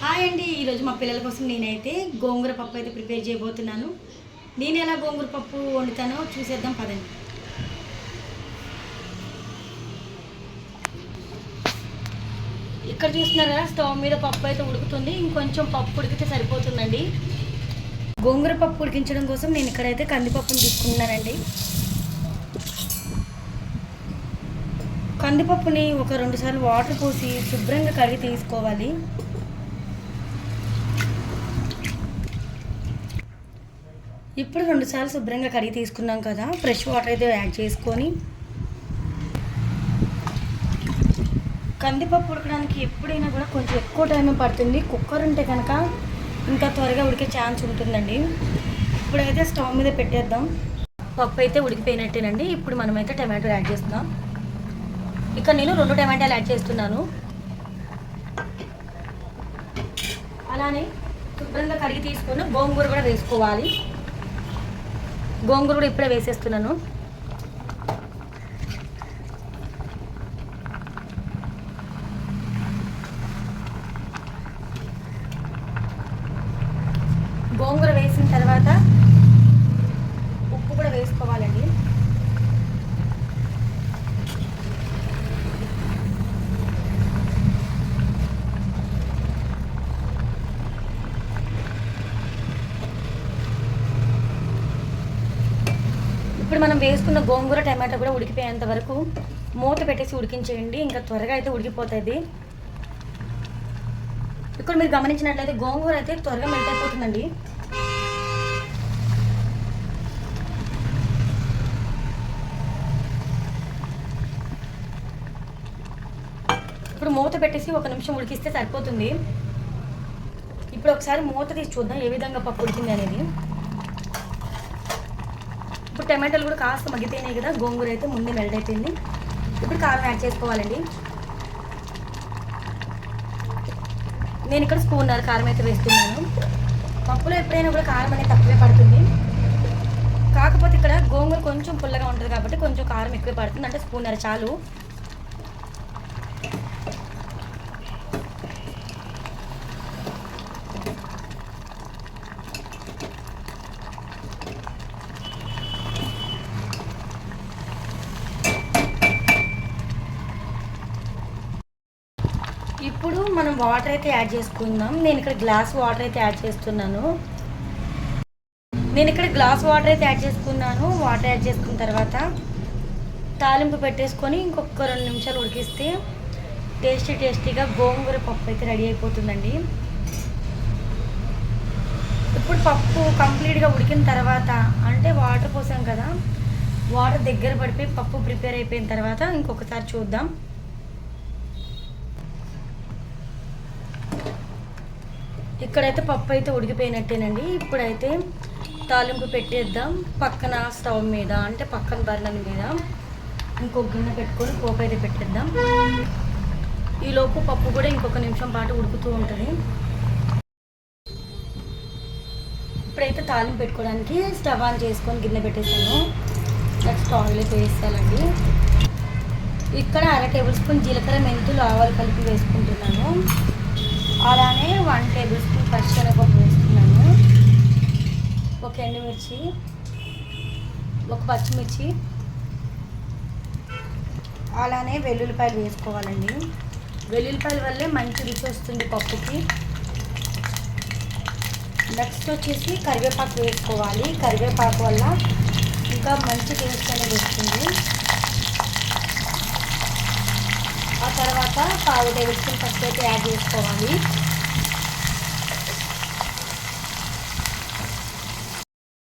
Hi అండి ఈరోజు మా పిల్లల కోసం నేనైతే గోంగూర పప్పు అయితే ప్రిపేర్ చేయబోతున్నాను. నేను ఎలా గోంగూర పప్పు వండుతానో చూసేద్దాం పదండి. ఇక్కడ చూస్తున్నారా స్టవ్ మీద పప్పు అయితే ఉడుకుతుంది. ఇంకొంచెం పప్పు ఉడికితే సరిపోతుందండి. గోంగూర పప్పు ఉడికించడం కోసం నేను ఇక్కడైతే కందిపప్పును తీసుకున్నానండి కందిపప్పుని ఒక రెండు సార్లు వాటర్ పోసి శుభ్రంగా కడిగి తీసుకోవాలి. ఇప్పుడు రెండు సార్లు శుభ్రంగా కడిగి తీసుకున్నాం కదా ఫ్రెష్ వాటర్ అయితే యాడ్ చేసుకొని. కందిపప్పు ఉడకడానికి ఎప్పుడైనా కూడా కొంచెం ఎక్కువ టైం పడుతుంది. కుక్కర్ ఉంటే కనుక ఇంకా త్వరగా ఉడికే ఛాన్స్ ఉంటుందండి. ఇప్పుడైతే స్టవ్ మీద పెట్టేద్దాం. పప్పు అయితే ఉడికిపోయినట్టేనండి. ఇప్పుడు మనమైతే టమాటో యాడ్ చేస్తున్నాం. ఇక్కడ నేను రెండు టమాటాలు యాడ్ చేస్తున్నాను. అలానే శుభ్రంగా కడిగి తీసుకొని గోంగూర కూడా వేసుకోవాలి. గోంగూర కూడా ఇప్పుడే వేసేస్తున్నాను. గోంగూర వేసిన తర్వాత ఉప్పు కూడా వేసుకోవాలండి ఇప్పుడు మనం వేసుకున్న గోంగూర టమాటా కూడా ఉడికిపోయేంత వరకు మూత పెట్టేసి ఉడికించేయండి. ఇంకా త్వరగా అయితే ఉడికిపోతుంది. ఇక్కడ మీరు గమనించినట్లయితే గోంగూర అయితే త్వరగా మెల్ట్ అయిపోతుందండి. ఇప్పుడు మూత పెట్టేసి ఒక నిమిషం ఉడికిస్తే సరిపోతుంది. ఇప్పుడు ఒకసారి మూత తీసి చూద్దాం ఏ విధంగా పప్పు ఉడికింది అనేది. ఇప్పుడు టమాటాలు కూడా కాస్త మగ్గిపోయినాయి కదా గోంగూర అయితే ముందు మెల్ట్ అయిపోయింది. ఇప్పుడు కారం యాడ్ చేసుకోవాలండి. నేను ఇక్కడ స్పూన్నర కారం అయితే వేస్తున్నాను. పప్పులో ఎప్పుడైనా కూడా కారం అనేది తక్కువే పడుతుంది. కాకపోతే ఇక్కడ గోంగూర కొంచెం పుల్లగా ఉంటుంది కాబట్టి కొంచెం కారం ఎక్కువే పడుతుంది. అంటే స్పూన్నర చాలు. ఇప్పుడు మనం వాటర్ అయితే యాడ్ చేసుకుందాం. నేను ఇక్కడ గ్లాస్ వాటర్ అయితే యాడ్ చేస్తున్నాను. నేను ఇక్కడ గ్లాస్ వాటర్ అయితే యాడ్ చేసుకున్నాను. వాటర్ యాడ్ చేసుకున్న తర్వాత తాలింపు పెట్టేసుకొని ఇంకొక రెండు నిమిషాలు ఉడికిస్తే టేస్టీ టేస్టీగా గోంగూర పప్పు అయితే రెడీ అయిపోతుందండి. ఇప్పుడు పప్పు కంప్లీట్గా ఉడికిన తర్వాత అంటే వాటర్ పోసాం కదా వాటర్ దగ్గర పడిపోయి పప్పు ప్రిపేర్ అయిపోయిన తర్వాత ఇంకొకసారి చూద్దాం. ఇక్కడైతే పప్పు అయితే ఉడికిపోయినట్టేనండి. ఇప్పుడైతే తాలింపు పెట్టేద్దాం. పక్కన స్టవ్ మీద అంటే పక్కన బర్నర్ మీద ఇంకొక గిన్నె పెట్టుకొని పోపు అయితే పెట్టేద్దాం. ఈలోపు పప్పు కూడా ఇంకొక నిమిషం పాటు ఉడుకుతూ ఉంటుంది. ఇప్పుడైతే తాలింపు పెట్టుకోవడానికి స్టవ్ ఆన్ చేసుకొని గిన్నె పెట్టేసాను నెక్స్ట్ ఆయిల్ వేస్తానండి ఇక్కడ అర టేబుల్ స్పూన్ జీలకర్ర మెంతులు ఆవాలు కలిపి వేసుకుంటున్నాను. అలానే వన్ టేబుల్ స్పూన్ పచ్చిశనగపప్పు వేస్తున్నాను. ఒక ఎండుమిర్చి ఒక పచ్చిమిర్చి. అలానే వెల్లుల్లిపాయలు వేసుకోవాలండి. వెల్లుల్లిపాయల వల్లే మంచి రుచి వస్తుంది పప్పుకి. నెక్స్ట్ వచ్చేసి కరివేపాకు వేసుకోవాలి. కరివేపాకు వల్ల ఇంకా మంచి టేస్ట్ అనేది వస్తుంది ఆ తర్వాత పావు టేబుల్ స్పూన్ పసుపు అయితే యాడ్ చేసుకోవాలి.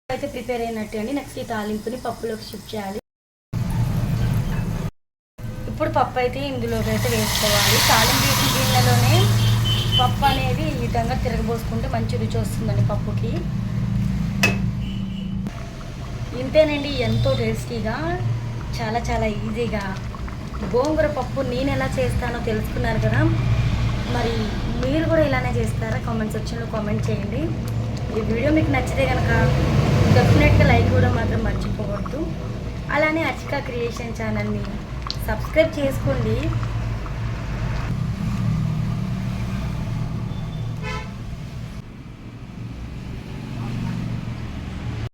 అయితే ప్రిపేర్ అయినట్టు అండి. నెక్స్ట్ ఈ తాలింపుని పప్పులోకి షిఫ్ట్ చేయాలి. ఇప్పుడు పప్పు అయితే ఇందులోకి అయితే వేసుకోవాలి. తాలింపు వేసిన గిన్నెలోనే పప్పు అనేది ఈ విధంగా తిరగబోసుకుంటే మంచి రుచి వస్తుందండి పప్పుకి. ఇంతేనండి ఎంతో టేస్టీగా చాలా చాలా ఈజీగా గోంగూర పప్పు నేను ఎలా చేస్తానో తెలుసుకున్నారు కదా. మరి మీరు కూడా ఇలానే చేస్తారా? కామెంట్ సెక్షన్లో కామెంట్ చేయండి. ఈ వీడియో మీకు నచ్చితే కనుక డెఫినెట్గా లైక్ కూడా మాత్రం మర్చిపోవద్దు. అలానే అచికా క్రియేషన్ ఛానల్ని సబ్స్క్రైబ్ చేసుకోండి.